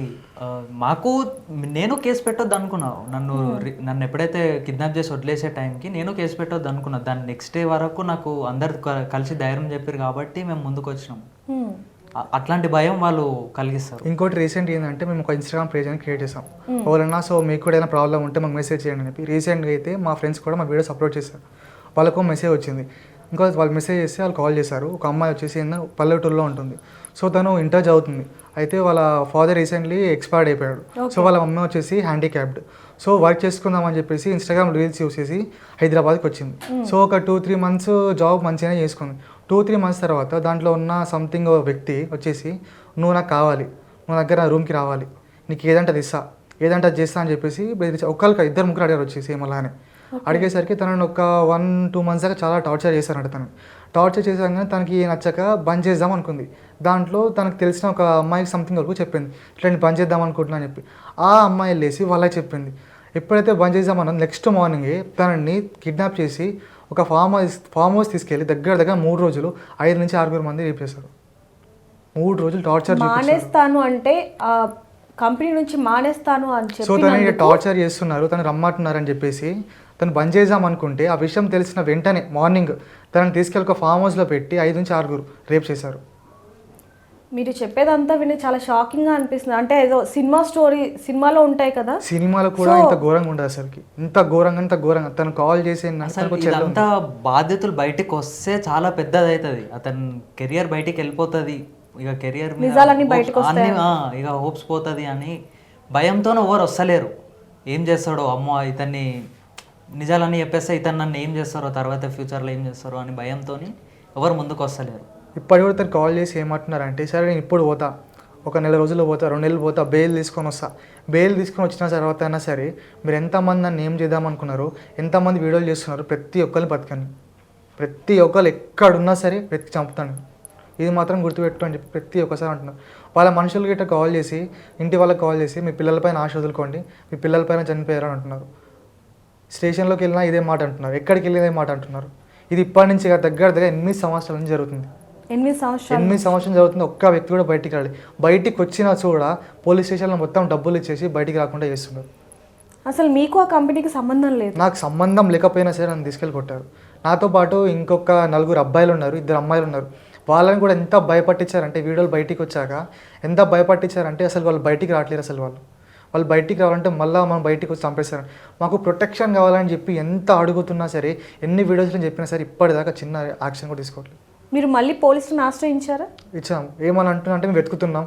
C: మాకు నేను కేసు పెట్టొద్దు అనుకున్నా. నన్ను రి- నన్ను ఎప్పుడైతే కిడ్నాప్ చేసి వదిలేసే టైంకి నేను కేసు పెట్టొద్దు అనుకున్నా. దాని నెక్స్ట్ డే వరకు నాకు అందరు క- కలిసి ధైర్యం చెప్పారు కాబట్టి మేము ముందుకు వచ్చినాం. అ- అట్లాంటి భయం వాళ్ళు కలిగిస్తారు.
B: ఇంకోటి రీసెంట్ ఏంటంటే మేము ఒక ఇన్స్టాగ్రామ్ పేజ్ అని క్రియేట్ చేసాం. ఎవరన్నా సో మీకు కూడా ఏదైనా ప్రాబ్లం ఉంటే మాకు మెసేజ్ చేయండి అని చెప్పి. రీసెంట్గా అయితే మా ఫ్రెండ్స్ కూడా మా వీడియోస్ అప్లోడ్ చేశారు. వాళ్ళకు మెసేజ్ వచ్చింది. ఇంకో వాళ్ళు మెసేజ్ చేస్తే వాళ్ళు కాల్ చేశారు. ఒక అమ్మాయి వచ్చేసి పల్లెటూరులో ఉంటుంది. సో తను ఇంటర్ చదువుతుంది అయితే వాళ్ళ ఫాదర్ రీసెంట్లీ ఎక్స్పైర్డ్ అయిపోయాడు. సో వాళ్ళ మమ్మీ వచ్చేసి హ్యాండిక్యాప్డ్ సో వర్క్ చేసుకుందామని చెప్పేసి ఇన్స్టాగ్రామ్ రీల్స్ చూసేసి హైదరాబాద్కి వచ్చింది. సో ఒక టూ త్రీ మంత్స్ జాబ్ మంచిగానే చేసుకుంది. టూ త్రీ మంత్స్ తర్వాత దాంట్లో ఉన్న సంథింగ్ వ్యక్తి వచ్చేసి నువ్వు నాకు కావాలి. నా దగ్గర నా రూమ్కి రావాలి. నీకు ఏదంటే అది ఇస్తా. ఏదంటే అది చేస్తా అని చెప్పేసి ఒక్కరికి ఇద్దరు ముగ్గురు అడిగారు వచ్చేసి అలానే అడిగేసరికి తనని ఒక వన్ టూ మంత్స్ దాకా చాలా టార్చర్ చేశారంట తను. టార్చర్ చేశాక తనకి నచ్చక బంద్ చేద్దాం అనుకుంది. దాంట్లో తనకు తెలిసిన ఒక అమ్మాయికి సంథింగ్ వరకు చెప్పింది. ఇట్లా నేను బంద్ చేద్దాం అనుకుంటున్నా అని చెప్పి. ఆ అమ్మాయి వెళ్ళేసి వాళ్ళకి చెప్పింది. ఎప్పుడైతే బంద్ చేద్దామన్నా నెక్స్ట్ మార్నింగే తనని కిడ్నాప్ చేసి ఒక ఫామ్ హౌస్ ఫామ్ హౌస్ తీసుకెళ్ళి దగ్గర దగ్గర మూడు రోజులు ఐదు నుంచి ఆరుగురు మంది రేప్ చేశారు. మూడు రోజులు టార్చర్
A: మానేస్తాను అంటే కంపెనీ నుంచి మానేస్తాను అని
B: సో తను
A: చెప్పి
B: టార్చర్ చేస్తున్నారు తను రమ్మంటున్నారు అని చెప్పేసి తను బంద్ చేద్దాం అనుకుంటే ఆ విషయం తెలిసిన వెంటనే మార్నింగ్ తనని తీసుకెళ్ళి ఒక ఫామ్ హౌస్లో పెట్టి ఐదు నుంచి ఆరుగురు రేప్ చేశారు.
A: మీరు చెప్పేదంతా విని చాలా షాకింగ్గా అనిపిస్తుంది. అంటే ఏదో సినిమా స్టోరీ సినిమాలో ఉంటాయి కదా?
B: సినిమాలో కూడా ఇంత ఘోరంగా ఉండదు అసలుకి. ఇంత ఘోరంగా ఇంత ఘోరంగా. తను కాల్ చేసి.
C: ఇదంతా బాధ్యతలు బయటకు వస్తే చాలా పెద్దది అవుతుంది అతని కెరియర్ బయటికి వెళ్ళిపోతుంది. ఇక కెరియర్
A: నిజాలన్నీ బయటకు వస్తాయి?
C: ఇక హోప్స్ పోతుంది అని భయంతోనే ఎవరు వస్తలేరు. ఏం చేస్తాడో అమ్మో ఇతన్ని నిజాలని చెప్పేస్తే ఇతను నన్ను ఏం చేస్తారో తర్వాత ఫ్యూచర్లో ఏం చేస్తారో అని భయంతో ఎవరు ముందుకు వస్తలేరు.
B: ఇప్పటి కూడా తను కాల్ చేసి ఏమంటున్నారంటే సరే నేను ఇప్పుడు పోతా. ఒక నెల రోజుల్లో పోతా రెండు నెలలు పోతా బెయిల్ తీసుకొని వస్తా. బెయిల్ తీసుకొని వచ్చిన తర్వాత అయినా సరే మీరు ఎంతమంది నన్ను ఏం చేద్దాం అనుకున్నారు ఎంతమంది వీడియోలు చేస్తున్నారు ప్రతి ఒక్కరిని బతకని. ప్రతి ఒక్కరు ఎక్కడున్నా సరే ప్రతి చంపుతాను. ఇది మాత్రం గుర్తుపెట్టు అని చెప్పి ప్రతి ఒక్కసారి అంటున్నారు వాళ్ళ మనుషులు గిట్ట కాల్ చేసి ఇంటి వాళ్ళకి కాల్ చేసి మీ పిల్లలపైన ఆశ వదులుకోండి. మీ పిల్లలపైన చనిపోయారు అని అంటున్నారు. స్టేషన్లోకి వెళ్ళినా ఇదే మాట అంటున్నారు. ఎక్కడికి వెళ్ళి ఇదే మాట అంటున్నారు. ఇది ఇప్పటి నుంచి దగ్గర దగ్గర ఎనిమిది సంవత్సరాల నుంచి జరుగుతుంది.
A: ఎనిమిది సంవత్సరాలు.
B: ఎనిమిది సంవత్సరం జరుగుతుంది. ఒక్క వ్యక్తి కూడా బయటికి రాలి బయటికి వచ్చినా కూడా పోలీస్ స్టేషన్లో మొత్తం డబ్బులు ఇచ్చేసి బయటికి రాకుండా చేస్తున్నారు.
A: అసలు మీకు ఆ కంపెనీకి సంబంధం లేదు.
B: నాకు సంబంధం లేకపోయినా సరే నన్ను తీసుకెళ్ళి కొట్టారు. నాతో పాటు ఇంకొక నలుగురు అబ్బాయిలు ఉన్నారు ఇద్దరు అమ్మాయిలు ఉన్నారు. వాళ్ళని కూడా ఎంత భయపట్టించారంటే వీడియోలు బయటికి వచ్చాక ఎంత భయపట్టించారంటే అసలు వాళ్ళు బయటికి రావట్లేరు అసలు వాళ్ళు. వాళ్ళు బయటికి రావాలంటే మళ్ళీ మనం బయటికి వచ్చి చంపేస్తారు. మాకు ప్రొటెక్షన్ కావాలని చెప్పి ఎంత అడుగుతున్నా సరే ఎన్ని వీడియోస్లో చెప్పినా సరే ఇప్పటిదాకా చిన్న యాక్షన్ కూడా తీసుకోవట్లేదు.
A: మీరు మళ్ళీ పోలీసులను ఆశ్రయించారా?
B: ఇచ్చాం. ఏమని అంటున్నా అంటే మేము వెతుకుతున్నాం.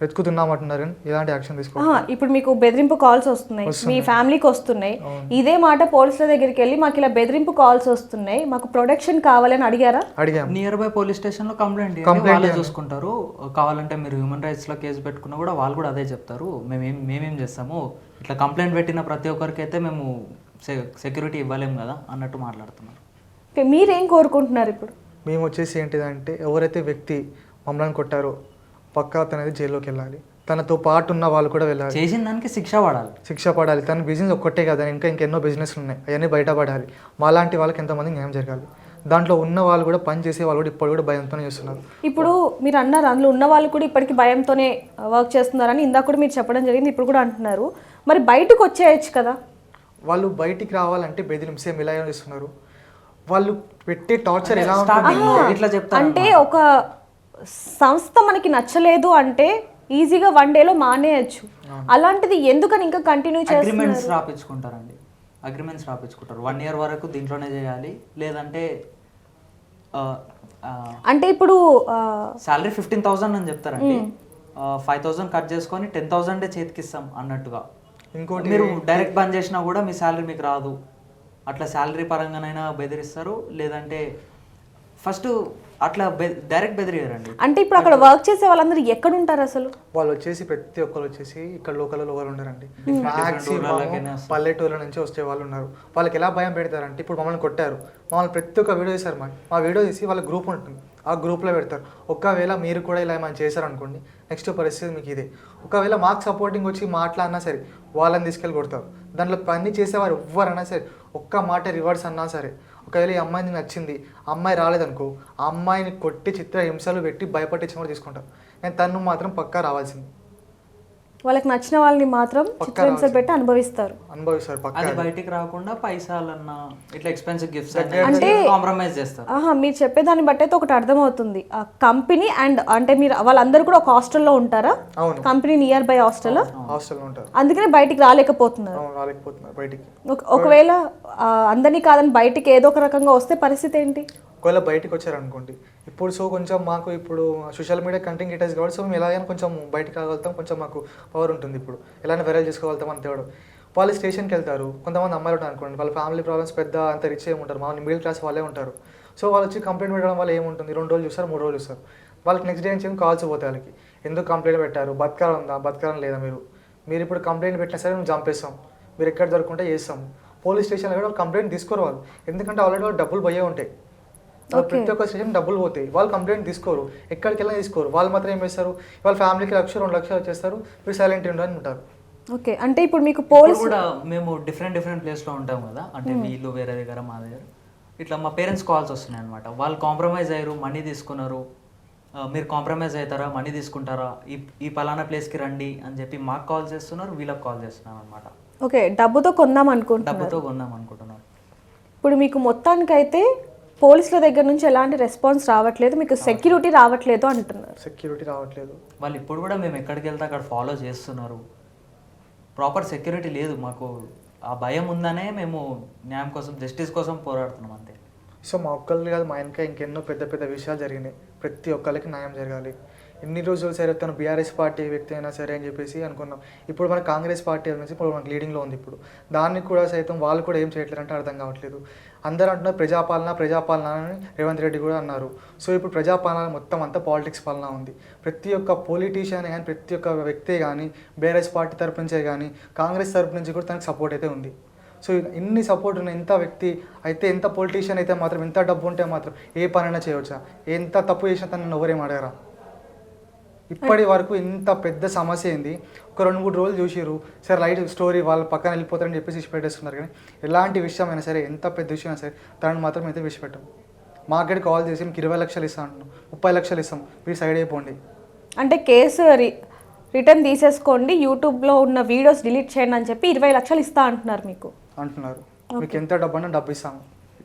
B: వెతుకుతున్నాం అంటున్నారు కానీ ఎలాంటి యాక్షన్ తీసుకో
A: ఆహా, ఇప్పుడు మీకు బెదిరింపు కాల్స్ వస్తున్నాయి. మీ ఫ్యామిలీకి వస్తున్నాయి. ఇదే మాట పోలీసుల దగ్గరికి వెళ్ళి మాకు ఇలా బెదిరింపు కాల్స్ వస్తున్నాయి. మాకు ప్రొటెక్షన్ కావాలని అడిగారా?
B: అడిగాం.
C: నియర్ బై పోలీస్ స్టేషన్లో కంప్లైంట్
B: Complaint
C: వాళ్ళే
B: చేయండి.
C: చూసుకుంటారు. కావాలంటే మీరు హ్యూమన్ రైట్స్లో కేసు పెట్టుకున్నా కూడా వాళ్ళు కూడా అదే చెప్తారు. మేమేం మేమేం చేస్తాము? ఇట్లా కంప్లైంట్ పెట్టిన ప్రతి ఒక్కరికి అయితే మేము సెక్యూరిటీ ఇవ్వలేము కదా అన్నట్టు మాట్లాడుతున్నారు.
A: మీరేం కోరుకుంటున్నారు ఇప్పుడు?
B: మేము వచ్చేసి ఏంటిదంటే ఎవరైతే వ్యక్తి మమ్మల్ని కొట్టారో పక్కా తనది జైల్లోకి వెళ్ళాలి తనతో పాటు ఉన్న వాళ్ళు కూడా వెళ్ళాలి.
C: చేసిన దానికి శిక్ష పడాలి.
B: శిక్ష పడాలి. తన బిజినెస్ ఒక్కటే కదా ఇంకా ఇంకెన్నో బిజినెస్లు ఉన్నాయి. అవన్నీ బయటపడాలి. మాలాంటి వాళ్ళకి ఎంతమంది న్యాయం జరగాలి. దాంట్లో ఉన్న వాళ్ళు కూడా పని చేసే వాళ్ళు కూడా ఇప్పుడు కూడా భయంతోనే చేస్తున్నారు.
A: ఇప్పుడు మీరు అన్నారు అందులో ఉన్న వాళ్ళు కూడా ఇప్పటికి భయంతోనే వర్క్ చేస్తున్నారని ఇందాక కూడా మీరు చెప్పడం జరిగింది ఇప్పుడు కూడా అంటున్నారు. మరి బయటకు వచ్చేయచ్చు కదా?
B: వాళ్ళు బయటికి రావాలంటే బెదిరింపు సేమ్ ఇలా చేస్తున్నారు. వాళ్ళు పెట్టే టార్చర్ ఎలా
C: ఇట్లా చెప్తారు
A: అంటే ఒక సంస్థ మనకి నచ్చలేదు అంటే ఈజీగా వన్ డేలో మానేయచ్చు. అలాంటిది ఎందుకని ఇంకా కంటిన్యూ
C: అగ్రిమెంట్స్ రాపించుకుంటారండి. అగ్రిమెంట్స్ రాపించుకుంటారు. వన్ ఇయర్ వరకు దీంట్లోనే చేయాలి. లేదంటే
A: అంటే ఇప్పుడు
C: శాలరీ ఫిఫ్టీన్ థౌసండ్ అని చెప్తారండి. ఫైవ్ థౌసండ్ కట్ చేసుకొని టెన్ థౌసండే చేతికిస్తాం అన్నట్టుగా.
B: ఇంకోటి
C: మీరు డైరెక్ట్ బంద్ చేసినా కూడా మీ శాలరీ మీకు రాదు. అట్లా శాలరీ పరంగానైనా బెదిరిస్తారు. లేదంటే ఫస్ట్ అట్లా బె డైరెక్ట్ బెదిరియారండి
A: అంటే ఇప్పుడు అక్కడ వర్క్ చేసే వాళ్ళందరూ ఎక్కడ ఉంటారు అసలు?
B: వాళ్ళు వచ్చేసి ప్రతి ఒక్కరు వచ్చేసి ఇక్కడ లోకల్లో వాళ్ళు ఉన్నారండి. మాక్సిమం పల్లెటూర్ల నుంచి వచ్చే వాళ్ళు ఉన్నారు. వాళ్ళకి ఎలా భయం పెడతారంటే ఇప్పుడు మమ్మల్ని కొట్టారు. మమ్మల్ని ప్రతి ఒక్క వీడియో చేశారు మా మా వీడియో తీసి వాళ్ళ గ్రూప్ ఉంటుంది. ఆ గ్రూప్లో పెడతారు. ఒకవేళ మీరు కూడా ఇలా ఏమైనా చేశారనుకోండి నెక్స్ట్ పరిస్థితి మీకు ఇదే. ఒకవేళ మాకు సపోర్టింగ్ వచ్చి మాట్లాడినా సరే వాళ్ళని తీసుకెళ్ళి కొడతారు. దాంట్లో పని చేసేవారు ఎవ్వరైనా సరే ఒక్క మాట రివర్స్ అన్నా సరే ఒకవేళ ఈ అమ్మాయిని నచ్చింది అమ్మాయి రాలేదనుకో ఆ అమ్మాయిని కొట్టి చిత్ర హింసలు పెట్టి భయపట్టించి కూడా తీసుకుంటారు నేను తను మాత్రం పక్కా రావాల్సింది.
A: వాళ్ళకి నచ్చిన వాళ్ళని మాత్రం
B: పక్కా
A: చిత్రహింసలు పెట్టి అనుభవిస్తారు.
B: అనుభవిస్తారు పక్కా.
C: అది బయటికి రాకుండా పైసలన్నా ఇట్లా ఎక్స్పెన్సివ్ గిఫ్ట్స్
A: అంటే-
C: కాంప్రమైజ్ చేస్తారు.
A: ఆహా మీరు చెప్పేదాన్ని బట్టి అయితే ఒకటి అర్థమవుతుంది. ఆ కంపెనీ అండ్ అంటే మీరు వాళ్ళందరూ కూడా ఒక హాస్టల్లో ఉంటారా?
B: అవును.
A: Company near by hostel?
B: హాస్టల్లో ఉంటారు.
A: అందుకనే బయటికి రాలేకపోతున్నారు.
B: అవును రాలేకపోతున్నారు బయటికి.
A: ఒక- ఒకవేళ అందరినీ కాదని బయటికి ఏదో ఒక రకంగా వస్తే పరిస్థితి ఏంటి?
B: ఒకవేళ బయటకు వచ్చారనుకోండి ఇప్పుడు సో కొంచెం మాకు ఇప్పుడు సోషల్ మీడియా కంటెంట్ క్రియేటర్స్ కాబట్టి సో మేము ఎలాగైనా కొంచెం బయటకు రాగలుగుతాం కొంచెం మాకు పవర్ ఉంటుంది ఇప్పుడు. ఎలాగైనా వైరల్ చేసుకోగలుగుతాం అని తేవడం వాళ్ళు స్టేషన్కి వెళ్తారు కొంతమంది అమ్మాయిలు ఉంటారు అనుకోండి వాళ్ళ ఫ్యామిలీ ప్రాబ్లమ్స్ పెద్ద అంత రిచ్ ఏమి ఉంటారు. మామూలు మిడిల్ క్లాస్ వాళ్ళే ఉంటారు. సో వాళ్ళు వచ్చి కంప్లైంట్ పెట్టడం వల్ల ఏముంటుంది రెండు రోజులు చూస్తారు మూడు రోజులు చూస్తారు. వాళ్ళకి నెక్స్ట్ డే నుంచి కాల్స్ పోతాయి వాళ్ళకి. ఎందుకు కంప్లైంట్ పెట్టారు? బతకాలం ఉందా? బతకాలం లేదా మీరు? మీరు ఇప్పుడు కంప్లైంట్ పెట్టినా సరే మేము చంపేస్తాం. మీరు ఎక్కడ దొరుకుంటే చేస్తాం. పోలీస్ స్టేషన్లో కూడా కంప్లైంట్ తీసుకోరు వాళ్ళు. ఎందుకంటే ఆల్రెడీ వాళ్ళు డబ్బులు పోయే ఉంటాయి. ప్రతి ఒక్క స్టేషన్ డబ్బులు పోతాయి. వాళ్ళు కంప్లైంట్ తీసుకోరు. ఎక్కడికి వెళ్ళినా తీసుకోరు. వాళ్ళు మాత్రం ఏం చేస్తారు? వాళ్ళ ఫ్యామిలీకి లక్ష రెండు లక్షలు వచ్చేస్తారు. మీరు సైలెంట్ ఉండని ఉంటారు.
A: ఓకే. అంటే ఇప్పుడు మీకు పోలీస్
C: కూడా మేము డిఫరెంట్ డిఫరెంట్ ప్లేస్లో ఉంటాం కదా. అంటే వీళ్ళు వేరే దగ్గర మా దగ్గర. ఇట్లా మా పేరెంట్స్ కాల్స్ వస్తున్నాయి అనమాట వాళ్ళు కాంప్రమైజ్ అయ్యారు మనీ తీసుకున్నారు. మీరు కాంప్రమైజ్ అవుతారా? మనీ తీసుకుంటారా? ఈ ఈ పలానా ప్లేస్కి రండి అని చెప్పి మాకు కాల్ చేస్తున్నారు. వీళ్ళకి కాల్ చేస్తున్నారు అనమాట
A: ఓకే. డబ్బుతో కొందాం అనుకుంటున్నారు.
C: డబ్బుతో కొందాం అనుకుంటున్నారు
A: ఇప్పుడు మీకు మొత్తానికైతే పోలీసుల దగ్గర నుంచి ఎలాంటి రెస్పాన్స్ రావట్లేదు మీకు సెక్యూరిటీ రావట్లేదు అంటున్నారు.
B: సెక్యూరిటీ రావట్లేదు.
C: వాళ్ళు ఇప్పుడు కూడా మేము ఎక్కడికి వెళ్తే అక్కడ ఫాలో చేస్తున్నారు. ప్రాపర్ సెక్యూరిటీ లేదు మాకు. ఆ భయం ఉందనే మేము న్యాయం కోసం జస్టిస్ కోసం పోరాడుతున్నాం అంతే.
B: సో మా ఒక్కళ్ళు కాదు మా వెనక ఇంకెన్నో పెద్ద పెద్ద విషయాలు జరిగినాయి. ప్రతి ఒక్కరికి న్యాయం జరగాలి. ఎన్ని రోజులు సరే తను బీఆర్ఎస్ పార్టీ వ్యక్తి అయినా సరే అని చెప్పేసి అనుకున్నాం. ఇప్పుడు మన కాంగ్రెస్ పార్టీ అనేసి ఇప్పుడు మనకు లీడింగ్లో ఉంది ఇప్పుడు. దానికి కూడా సైతం వాళ్ళు కూడా ఏం చేయట్లేరంటే అర్థం కావట్లేదు. అందరూ అంటున్నారు ప్రజాపాలన ప్రజాపాలన అని రేవంత్ రెడ్డి కూడా అన్నారు. సో ఇప్పుడు ప్రజాపాలన మొత్తం అంతా పాలిటిక్స్ పాలన ఉంది. ప్రతి ఒక్క పొలిటీషియన్ కానీ ప్రతి ఒక్క వ్యక్తే కానీ బీఆర్ఎస్ పార్టీ తరపు నుంచే కానీ కాంగ్రెస్ తరపు నుంచి కూడా తనకు సపోర్ట్ అయితే ఉంది. సో ఇన్ని సపోర్ట్ ఉన్న ఎంత వ్యక్తి అయితే ఎంత పొలిటీషియన్ అయితే మాత్రం ఎంత డబ్బు ఉంటే మాత్రం ఏ పనైనా చేయవచ్చా ఎంత తప్పు చేసినా తనను ఎవరేం అడగరా ఇప్పటి వరకు ఇంత పెద్ద సమస్య ఏంది? ఒక రెండు మూడు రోజులు చూసిర్రు. సరే లైట్ స్టోరీ వాళ్ళ పక్కన వెళ్ళిపోతారని చెప్పేసి విడిచిపెట్టేస్తున్నారు కానీ ఎలాంటి విషయం అయినా సరే ఎంత పెద్ద విషయం అయినా సరే తనని మాత్రం అయితే విడిచిపెట్టాం మాకు కాల్ చేసి మీకు ఇరవై లక్షలు ఇస్తాం అంటున్నాం. ముప్పై లక్షలు ఇస్తాం. మీరు సైడ్ అయిపోండి.
A: అంటే కేసు రి రిటర్న్ తీసేసుకోండి యూట్యూబ్లో ఉన్న వీడియోస్ డిలీట్ చేయండి అని చెప్పి ఇరవై లక్షలు ఇస్తా అంటున్నారు మీకు.
B: అంటున్నారు. మీకు ఎంత డబ్బు అంటే డబ్బు ఇస్తాం.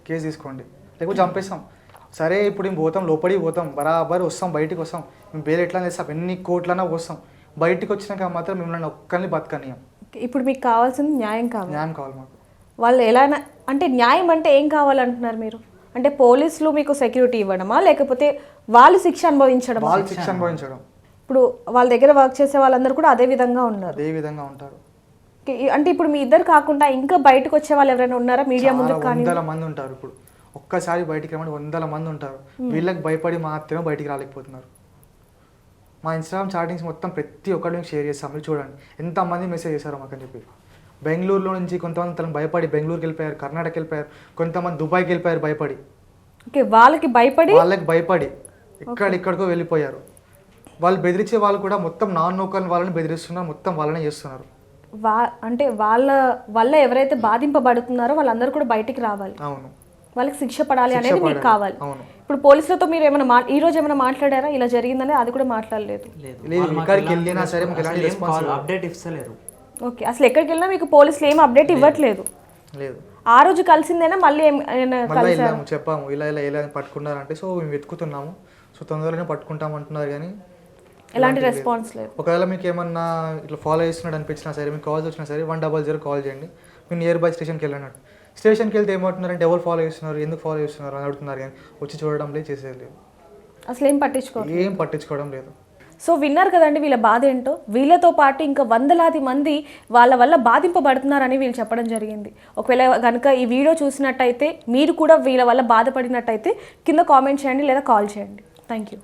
B: కేసు తీసుకోండి. లేకపోతే చంపేస్తాం. సరే ఇప్పుడు మేము పోతాం లోపలికి పోతాం. బరాబర్ వస్తాం బయటికి వస్తాం. మేము బేలు ఎట్లా చేస్తాం ఎన్ని కోట్లన్నా వస్తాం బయటికి వచ్చినాక మాత్రం మిమ్మల్ని ఒక్కరిని బతకనియం
A: ఇప్పుడు మీకు కావాల్సింది న్యాయం కావాలి.
B: న్యాయం కావాలి మాకు.
A: వాళ్ళు ఎలా అంటే న్యాయం అంటే ఏం కావాలంటున్నారు మీరు? అంటే పోలీసులు మీకు సెక్యూరిటీ ఇవ్వడమా? లేకపోతే వాళ్ళు శిక్ష అనుభవించడమా?
B: వాళ్ళు శిక్ష అనుభవించడం.
A: ఇప్పుడు వాళ్ళ దగ్గర వర్క్ చేసే వాళ్ళందరూ కూడా అదే విధంగా ఉన్నారు.
B: అదే విధంగా ఉంటారు.
A: అంటే ఇప్పుడు మీ ఇద్దరు కాకుండా ఇంకా బయటకు వచ్చే వాళ్ళు ఎవరైనా ఉన్నారా? మీడియా ముందు
B: వందల మంది ఉంటారు ఇప్పుడు. ఒక్కసారి బయటికి రమ్మంటే వందల మంది ఉంటారు. వీళ్ళకి భయపడి మాత్రమే బయటికి రాలేకపోతున్నారు. మా ఇన్స్టాగ్రామ్ చాటింగ్స్ మొత్తం ప్రతి ఒక్కటి మీకు షేర్ చేస్తాం. మీరు చూడండి. ఎంతమంది మెసేజ్ చేశారో మాకు అని చెప్పి. బెంగళూరులో నుంచి కొంతమంది తనకు భయపడి బెంగళూరుకి వెళ్ళిపోయారు కర్ణాటక వెళ్ళిపోయారు కొంతమంది దుబాయ్కి వెళ్ళిపోయారు భయపడి.
A: ఓకే వాళ్ళకి భయపడి?
B: వాళ్ళకి భయపడి ఎక్కడెక్కడికో వెళ్ళిపోయారు. వాళ్ళు బెదిరించే వాళ్ళు కూడా మొత్తం నాన్ లోకల్ వాళ్ళని బెదిరిస్తున్నారు మొత్తం వాళ్ళనే చేస్తున్నారు.
A: వా అంటే వాళ్ళ వల్ల ఎవరైతే బాధింపబడుతున్నారో వాళ్ళందరూ కూడా బయటికి రావాలి.
B: అవును.
A: వాళ్ళకి శిక్ష పడాలి అనేది మీకు. కావాలి.
B: అవును.
A: ఇప్పుడు పోలీసులతో మీరు ఏమైనా ఈ రోజు ఏమైనా మాట్లాడారా? ఇలా జరిగిందని అది కూడా మాట్లాడలేదు.
C: అప్డేట్ ఇస్తలేరు.
A: ఓకే అసలు ఎక్కడికి వెళ్ళినా మీకు పోలీసులు ఏం అప్డేట్ ఇవ్వట్లేదు.
B: లేదు.
A: ఆ రోజు కలిసిందేనా మళ్ళీ
B: వెళ్ళాము చెప్పాము ఇలా ఇలా ఇలా పట్టుకున్నారంటే సో మేము వెతుకుతున్నాము. సో తొందరగానే పట్టుకుంటాం అంటున్నారు కానీ
A: ఎలాంటి రెస్పాన్స్ లేదు.
B: ఒకవేళ మీకు ఏమన్నా ఇట్లా ఫాలో చేస్తున్నాడు అనిపించినా సరే మీకు కాల్స్ వచ్చినా సరే వన్ డబల్ జీరో కాల్ చేయండి. మీరు నియర్ బై స్టేషన్కి వెళ్ళినట్టు. స్టేషన్కి వెళ్తే ఏమంటున్నారంటే ఎవరు ఫాలో చేస్తున్నారు ఎందుకు ఫాలో చేస్తున్నారు? అని అడుగుతున్నారు కానీ వచ్చి చూడడం లేదు చేసేది లేదు.
A: అసలు ఏం పట్టించుకోరు.
B: ఏం పట్టించుకోవడం లేదు.
A: సో విన్నారు కదండి వీళ్ళ బాధ ఏంటో? వీళ్ళతో పాటు ఇంకా వందలాది మంది వాళ్ళ వల్ల బాధింపబడుతున్నారని వీళ్ళు చెప్పడం జరిగింది. ఒకవేళ కనుక ఈ వీడియో చూసినట్టయితే మీరు కూడా వీళ్ళ వల్ల బాధపడినట్టయితే కింద కామెంట్ చేయండి లేదా కాల్ చేయండి. Thank you